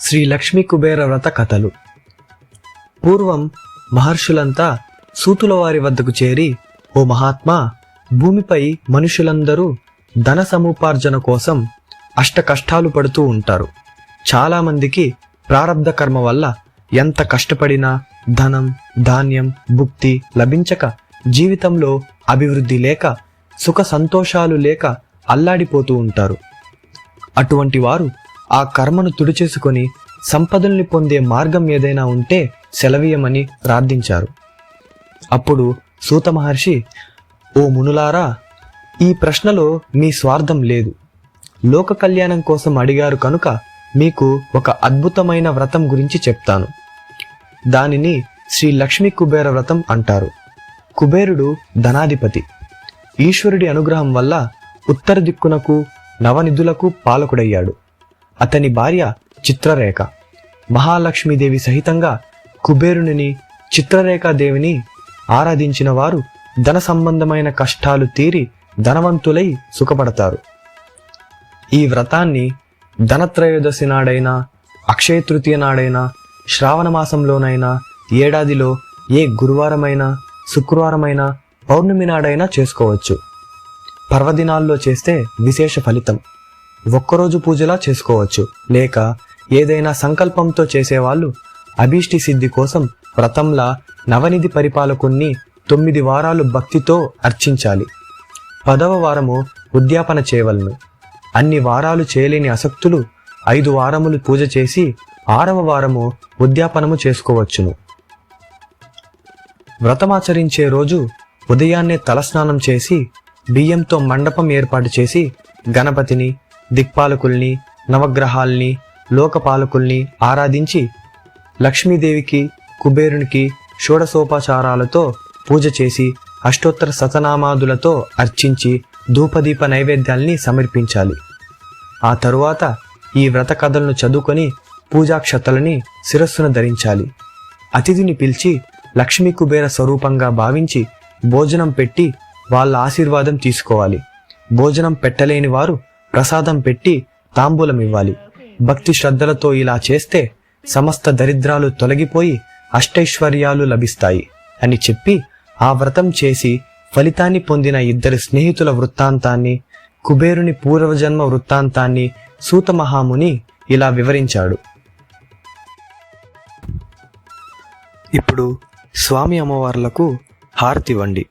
శ్రీ లక్ష్మీ కుబేర వ్రత కథలు. పూర్వం మహర్షులంతా సూతుల వారి వద్దకు చేరి ఓ మహాత్మా భూమిపై మనుషులందరూ ధన సముపార్జన కోసం అష్ట కష్టాలు పడుతూ ఉంటారు. చాలామందికి ప్రారబ్ధ కర్మ వల్ల ఎంత కష్టపడినా ధనం ధాన్యం భుక్తి లభించక జీవితంలో అభివృద్ధి లేక సుఖ సంతోషాలు లేక అల్లాడిపోతూ ఉంటారు. అటువంటి వారు ఆ కర్మను తుడిచేసుకొని సంపదల్ని పొందే మార్గం ఏదైనా ఉంటే సెలవీయమని ప్రార్థించారు. అప్పుడు సూత మహర్షి ఓ మునులారా ఈ ప్రశ్నలో మీ స్వార్థం లేదు. లోక కళ్యాణం కోసం అడిగారు కనుక మీకు ఒక అద్భుతమైన వ్రతం గురించి చెప్తాను. దానిని శ్రీ లక్ష్మీ కుబేర వ్రతం అంటారు. కుబేరుడు ధనాధిపతి. ఈశ్వరుడి అనుగ్రహం వల్ల ఉత్తర దిక్కునకు నవనిధులకు పాలకుడయ్యాడు. అతని భార్య చిత్రరేఖ. మహాలక్ష్మీదేవి సహితంగా కుబేరుని చిత్రరేఖాదేవిని ఆరాధించిన వారు ధన సంబంధమైన కష్టాలు తీరి ధనవంతులై సుఖపడతారు. ఈ వ్రతాన్ని ధనత్రయోదశి నాడైనా అక్షయ తృతీయ నాడైనా శ్రావణ మాసంలోనైనా ఏడాదిలో ఏ గురువారమైనా శుక్రవారమైనా పౌర్ణమి నాడైనా చేసుకోవచ్చు. పర్వదినాల్లో చేస్తే విశేష ఫలితం. ఒక్కరోజు పూజలా చేసుకోవచ్చు. లేక ఏదైనా సంకల్పంతో చేసేవాళ్ళు అభీష్టి సిద్ధి కోసం వ్రతంలా నవనిధి పరిపాలకుణ్ణి తొమ్మిది వారాలు భక్తితో అర్చించాలి. పదవ వారము ఉద్యాపన చేయవలను. అన్ని వారాలు చేయలేని అసక్తులు ఐదు వారములు పూజ చేసి ఆరవ వారము ఉద్యాపనము చేసుకోవచ్చును. వ్రతమాచరించే రోజు ఉదయాన్నే తలస్నానం చేసి బియ్యంతో మండపం ఏర్పాటు చేసి గణపతిని దిక్పాలకుల్ని నవగ్రహాల్ని లోకపాలకుల్ని ఆరాధించి లక్ష్మీదేవికి కుబేరునికి షోడసోపచారాలతో పూజ చేసి అష్టోత్తర శతనామాదులతో అర్చించి ధూపదీప నైవేద్యాల్ని సమర్పించాలి. ఆ తరువాత ఈ వ్రత కథలను చదువుకొని పూజాక్షతలని శిరస్సును ధరించాలి. అతిథిని పిలిచి లక్ష్మీ కుబేర స్వరూపంగా భావించి భోజనం పెట్టి వాళ్ళ ఆశీర్వాదం తీసుకోవాలి. భోజనం పెట్టలేని వారు ప్రసాదం పెట్టి తాంబూలం ఇవ్వాలి. భక్తి శ్రద్ధలతో ఇలా చేస్తే సమస్త దరిద్రాలు తొలగిపోయి అష్టైశ్వర్యాలు లభిస్తాయి అని చెప్పి ఆ వ్రతం చేసి ఫలితాన్ని పొందిన ఇద్దరు స్నేహితుల వృత్తాంతాన్ని కుబేరుని పూర్వజన్మ వృత్తాంతాన్ని సూతమహాముని ఇలా వివరించాడు. ఇప్పుడు స్వామి అమ్మవార్లకు హారతివ్వండి